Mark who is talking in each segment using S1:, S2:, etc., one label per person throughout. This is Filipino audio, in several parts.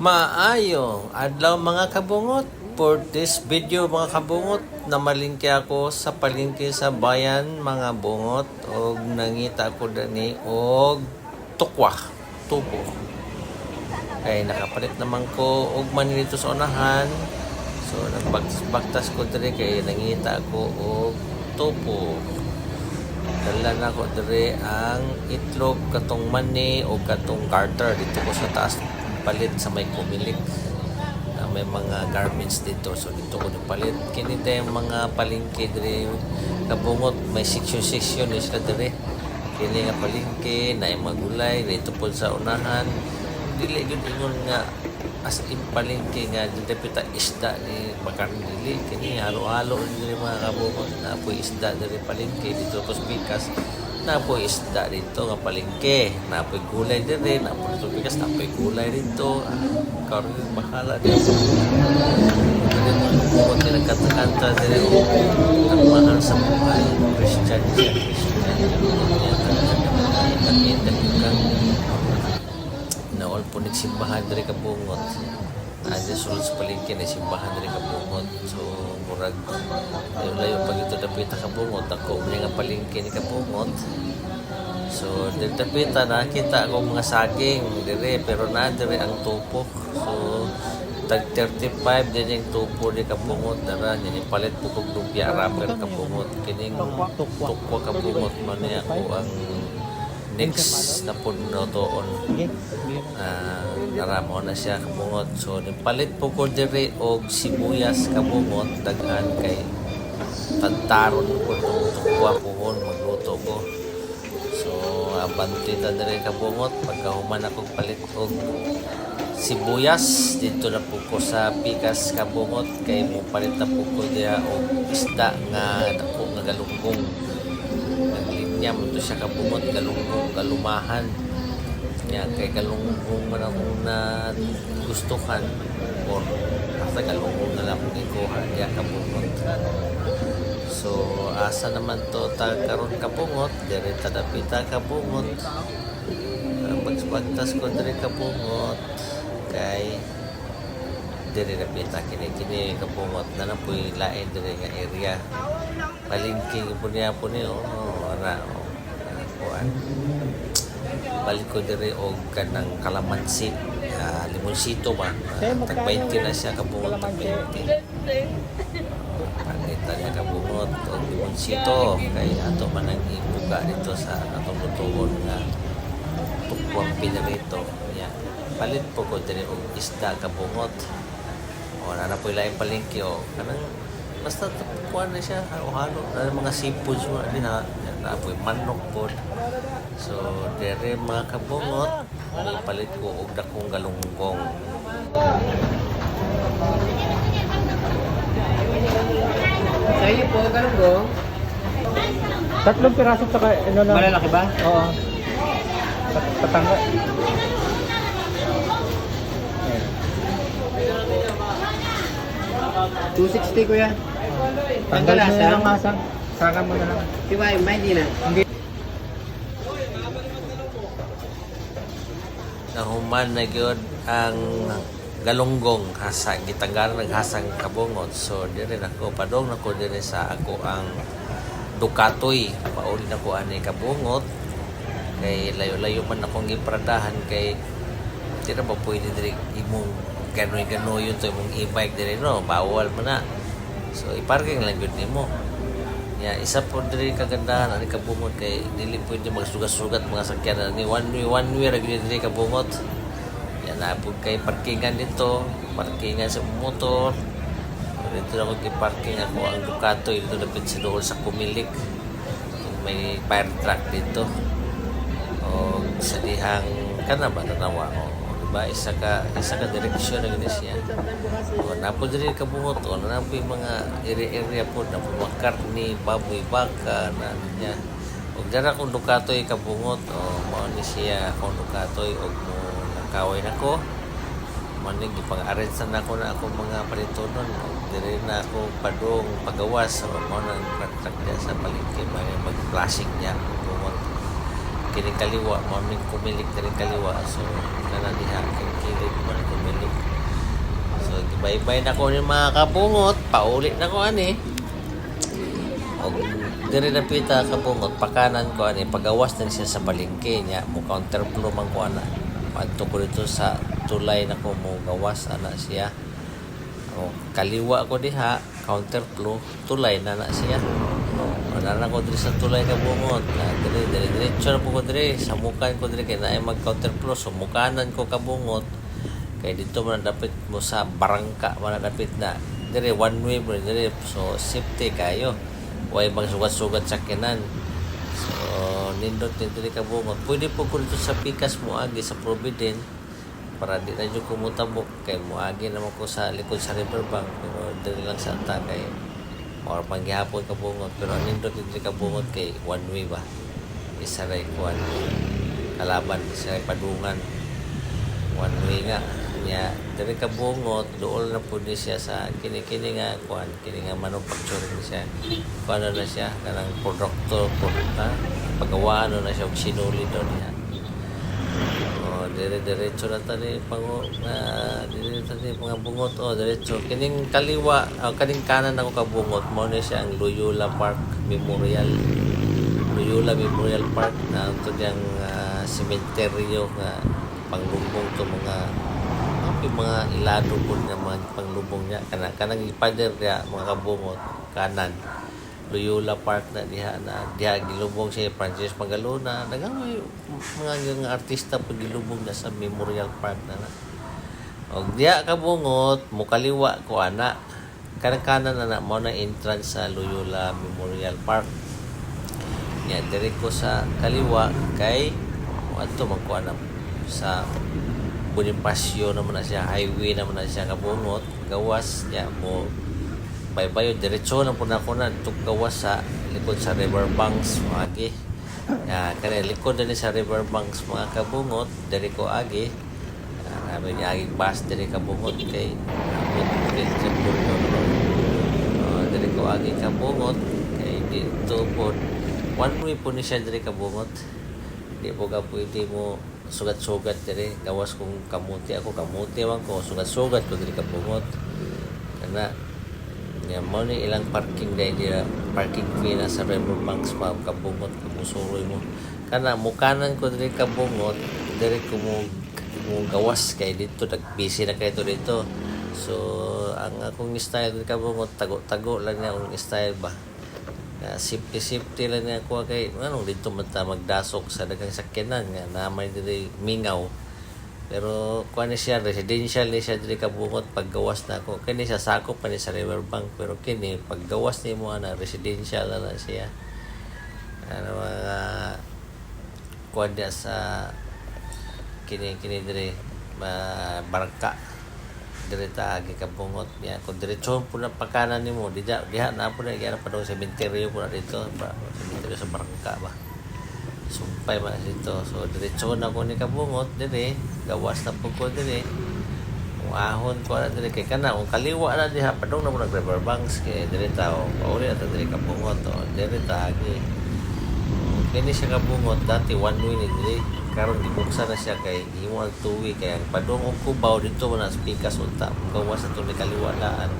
S1: Maayo, adlaw mga kabungot. For this video mga kabungot, namalingki ako sa palingki sa bayan mga bungot og nangita ko dani og tukwa, tubo. Ay nakapalit naman ko og manilito sa unahan. So nagbagtas ko diri kay nangita ko og tubo. Dala na ko dire ang itlog katong mani o katong garter dito ko sa taas palit sa may kumilik na may mga garments dito. So dito ko palit kini yung mga palingki dire kabungot may section section is sila dire kini nga palingki na mga gulay dito po sa unahan. Dili gyud ingon nga. As in palingki nga dito pita isda ni makarni dili. Kini halo-halo dire mga kabungot na po isda dire palingki dito ko Pikas na po isda dito nga palingke na po gulay din rin. Na po dito bigas na po gulay dito ah, karon yung bahala dito Pwede mo bukod nila kanta-kanta din. O ang mahal sa buhay. Christian siya Christian. Nakita ko kang naol po nagsimbahan dari kabungot Adi sulod sa palengke na simbahan dari kabungot so murag layo layo pag ito dapita kabungot ako unya nga palengke ni kabungot so diri dapita nakita ako mga saging dire pero na dire ang tupok. So tag 35 din yung tupo di kabungot dara yung palit po kong lumpia rapper kabungot kining tukwa kabungot man niya ako ang next na po notoon
S2: Sige.
S1: uh, naramo na siya kabungot. So nipalit po ko diri og sibuyas kabungot daghan kay tantaron ko tukwa po ko magluto ko. So abanti na diri kabungot. Pagkahuman ako palit og sibuyas. Dito na po ko sa pikas kabungot. Kay mo palit na po ko diya og isda nga dako nga galunggong naglinya mo to siya kabungot galunggong kalumahan. Niya kay galunggong man akong na gustuhan or basta galunggong na lang kung ikuha niya kabungot. So asa naman to ta karon kabungot dire tadapita kabungot. Pagpagtas ko dire kabungot kay dire napita kini kini kabungot. Na na po'y lain dire nga area. Palingking po niya po niyo oh, ara oh, ah, kuan balik ko dire og kanang kalamansi. Uh, limonsito ba? Uh, tag 20 na siya kabungot tag 20 Pangita niya kabungot o limonsito kay ato man ang ibuga dito sa atong lutuon nga tukwang pinarito. Niya palit po ko dire og isda kabungot o na na po ilaing palengke o kanang basta kuha na siya halo-halo na mga seafoods mo din ha na po manok po so dire mga kabungot palit ko og dakong galunggong
S3: Sa iyo po, ganun go.
S2: Tatlong piraso tsaka ano na.
S3: Malalaki ba?
S2: Oo. Pat- Patangga.
S3: 260 kuya.
S2: Tanggal mo na lang asang. Saka mo na lang.
S3: Tiwai, may di na.
S2: Hindi.
S1: nahuman na gyud ang galunggong hasang gitanggaran ng hasang kabungot so dire nako padong nako dire sa ako ang Ducatoy pauli na ko ani kabungot kay layo-layo man akong gipradahan kay tira ba pwede dire imong ganoy-ganoy yun to imong e-bike dire no bawal man na so iparking lang gyud nimo Ya, isa po diri kagandahan ani kabungot kay dili pwede magsugat-sugat mga sakyanan ni one way one way ra gyud diri kabungot. Ya na po kay parkingan dito, parkingan sa motor. Dito na ko parking ako ang Ducato dito dapat sa dool sa Kumilik. May fire truck dito. O sa dihang kana ba tanawa o diba isa ka isa ka direksyon na gini siya. O napo diri kabungot o napo yung mga area-area po na po mga karni, baboy, baka na ano niya. O dara kung dukatoy kabungot o mao ni siya kung dukatoy o mo nakaway nako. Man ni gipang-arrange na ako na ako mga palitonon. O, Diri na ako padong pagawas o mo nang contract niya sa palengke mag-flashing niya. Kining kaliwa mo ning kumilik kining kaliwa so nana diha kay kilig man kumilik so gibaybay na ko ni mga kabungot pauli na ko ani. Og diri na pita kabungot pakanan ko ani. Pagawas na siya sa balingke niya mo counterflow man ko ana. Padto ko dito sa tulay na ko mo gawas ana siya. O kaliwa ko diha counterflow tulay na na siya wala na ko diri sa tulay ka bungot na diri diri diretso na po ko diri. Sa mukan ko diri kay naay mag counterflow so mukanan ko kabungot kay dito man dapat mo sa barangka man dapat na. Diri one way mo diri. So safety kayo. Way magsugat-sugat sa kinan so nindot ni diri kabungot pwede po ko dito sa pikas mo agi sa Provident. Para di na dyan kumutabok kay muagi naman ko sa likod sa riverbank. Pero dili lang sa ata or panggihapon kabungot pero nindot dito kabungot kay one way ba isa ray kuan kalaban isa ray padungan. One way nga nya diri kabungot dool na po ni siya sa kini-kini nga kuan kini nga manufacturing siya. Kuan na siya kanang produkto produkta pagawaan na siya og sinuli doon niya. Oh, dire-diretso na tani dire tani mga bungot oh diretso. Kining kaliwa oh, kaning kanan ako kabungot mo ni siya ang Loyola Park Memorial. Loyola Memorial Park na ito diyang uh, sementeryo nga panglubong to mga mga, mga ilado po nga mga panglubong niya. Kana kanang ipader niya mga kabungot kanan. Loyola Park na diha na diha gilubong si Francis Magalona. Daghang may mga nga artista pag gilubong na sa Memorial Park na na og diha kabungot mukaliwa ko ana. Kanang kanan na na mo na entrance sa Loyola Memorial Park. Ya diri ko sa kaliwa kay adto man ko ana sa Bonifacio naman na siya highway naman na siya kabungot gawas ya mo baybayo diretso lang po na ako na gawas sa likod sa riverbanks mga agi. Ya kaya likod na ni sa riverbanks mga kabungot diri ko agi namin niya aging bus diri kabungot kay din sa puno uh, diri ko agi kabungot kay dito po one way po ni siya diri kabungot di po ka pwede mo sugat-sugat diri gawas kung kamuti. Ako kamuti man ko sugat-sugat ko diri kabungot kana nga mo ni ilang parking day dira parking fee na sa Riverbanks pa kabungot kamusuroy mo. Kana mukanan ko diri kabungot diri ko mo mo gawas kay dito nagbisi na kay dito so ang akong style diri kabungot tago-tago lang niya akong style ba nga safety safety lang niya ako kay ano dito man ta magdasok sa dagang sakyanan nga namay diri mingaw pero kuha ni siya, residential ni siya diri kabungot paggawas na ako. Kini siya sakop pa ni sa Riverbank pero kini paggawas ni mo na residential na, na siya. Ano mga kuha sa kini kini diri ma barangka. Diri ta agi kabungot niya. Kung diretso po na nimo di diha na po na gyara pa daw cemetery po na dito pa cemetery sa barangka ba. Sumpay man dito. So diretso na ko ni kabungot dire gawas na po ko dire kung ahon ko na dire kay kana kung kaliwa na diha padong na mo nag river banks kay dire tao pauli na ta dire kabungot o dire ta agi. Kini siya kabungot dati one way ni dire karon gibuksan na siya kay imo ang tuwi kay ang padong og kubaw dito mo na pikas unta. Gawas na to ni kaliwa laan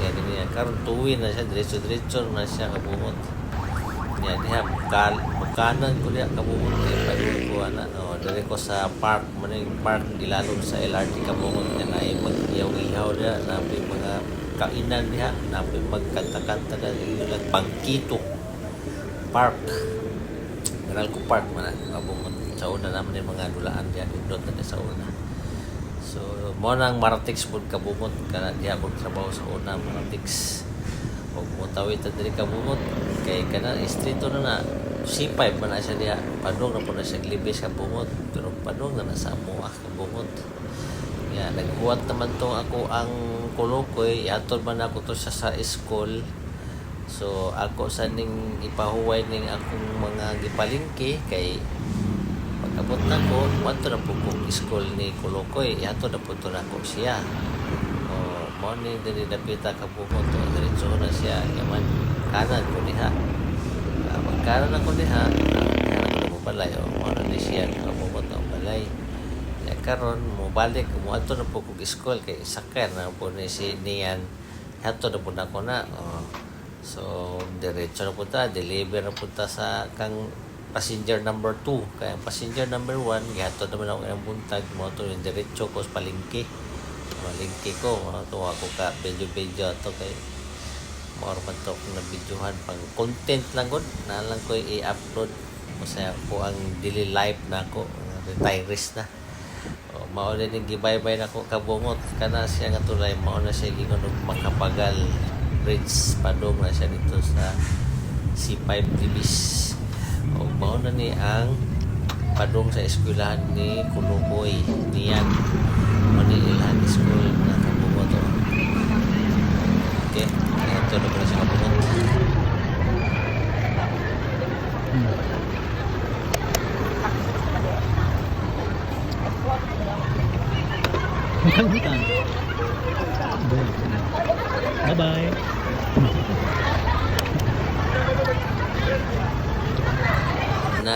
S1: kaya niya karon tuwi na siya diretso diretso na siya kabungot. Niya diha bukal bukanan ko diha kabungot. Kay padung ko ana no diri ko sa park man yung park ilalom sa LRT kabungot niya na ay mag-ihaw-ihaw diha na mga kainan diha na magkanta-kanta na lang bangkito park. Ko park man na kabungot sa una naman yung mga dulaan diha nindot na sa una. So mo nang Maratix pud kabungot kana diha ko trabaho sa una Maratix og mutawid ta diri kabungot. Kay kana istrito na na C5 man na siya diha padung na po na siya libis kabungot pero padung na nasa amuah kabungot. Ya nagbuhat naman to ako ang kulukoy atol man ako to sa sa school. So ako sa ning ipahuway ning akong mga gipalingki kay pagkabot na ko wato na po kong school ni Kulukoy. Yato na po na ko siya. O mo ni diri napita ka po ko. To diretso na siya. Yaman kanan ko diha uh, kanan ako diha uh, kanan ko balay o mo na ni siya kabungot ng balay ya karon mo balik mo ato na po kog school. Kay sakay na po ni si niyan hato na po na ko na. Oh. so diretso na punta deliver na punta sa kang passenger number 2 kaya passenger number 1 gihato naman ako ng buntag. Mo to yung diretso ko sa palengke. Palengke ko. Mo to ako ka video video to. Kay more man to kung nabidyohan. Pang content lang gud na lang ko i-upload. Masaya ko ang daily life na ako. Retirees na. O, mao na ning gibay-bay na ko kabungot kana siya nga tulay. Mao na siya gingon makapagal. Bridge padong na siya dito sa C5 Libis o mao na ni ang padong sa eskwelahan ni Kuluboy niyan mao ni ilang school na kabungot o. Okay, ito na pala siya kabungot.
S2: Bye-bye.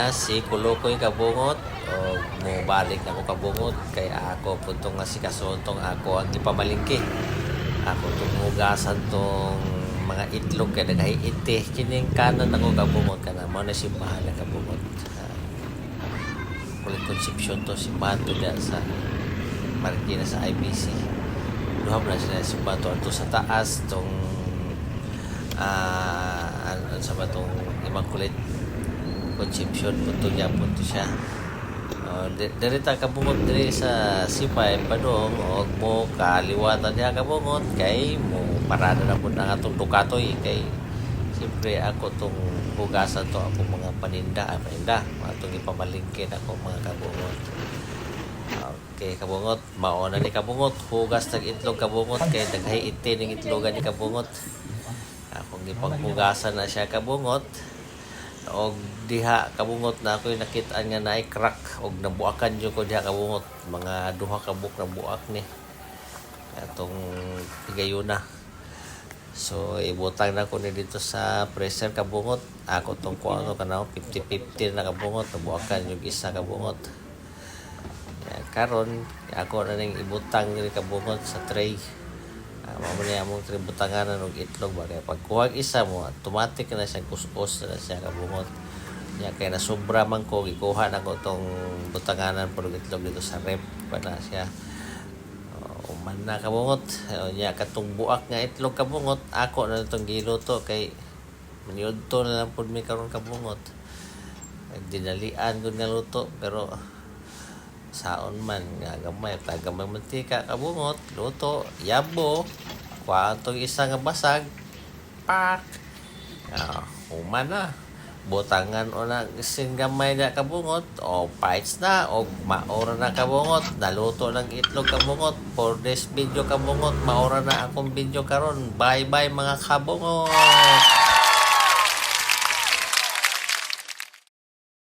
S1: Na si Kulukoy kabungot. O mubalik na ko kabungot. Kay ako punto nga si kasuntong ako ang ipamalingki. Ako itong hugasan tong mga itlog kay naghahiiti. Kining kanan ako kabungot ka na na si bahala kabungot. Uh, kulit conception to si Bato dyan sa Marikina sa IBC duha na sila si Bato ato sa taas tong ah ano sa batong immaculate conception punto niya punto siya uh, dirita kabungot diri sa C5 padong og mo kaliwatan niya kabungot kay mo parada na po ang atong dukatoy kay siyempre ako tong hugasan to ako mga paninda ay paninda atong ipamalingkin ako mga kabungot Okay, kabungot. Mauna ni kabungot. Hugas ng itlog kabungot. Kaya naghay iti ng itlogan ni kabungot. Akong ipanghugasan na siya kabungot. Og diha kabungot na ako nakitaan nga naay crack. Og nabuakan jud ko diha kabungot. Mga duha ka buk na buak ni. Atong higayuna. So ibutang na ko ni dito sa pressure kabungot. Ako tong kuha no kanang 50-50 na kabungot. Nabuakan yung isa kabungot. Karon ako na ibutang ni kabungot sa tray uh, mamo niya among tray butanganan og itlog ba kay pagkuha isa mo automatic na siya kuskus na siya kabungot nya kay na sobra man ko gikuha na ko tong butanganan og itlog dito sa rep pa na siya o man na kabungot o nya katong buak nga itlog kabungot ako na itong giluto kay maniud to na lang pud mi karon kabungot dinalian gud nga luto pero saon man nga gamay tagamay mantika kabungot luto yabo kwartong isa nga basag pak. Ah human na. Butangan o na sin gamay na kabungot o fights na o maora na kabungot naluto ng itlog kabungot for this video kabungot maora na akong video karon. Bye bye mga kabungot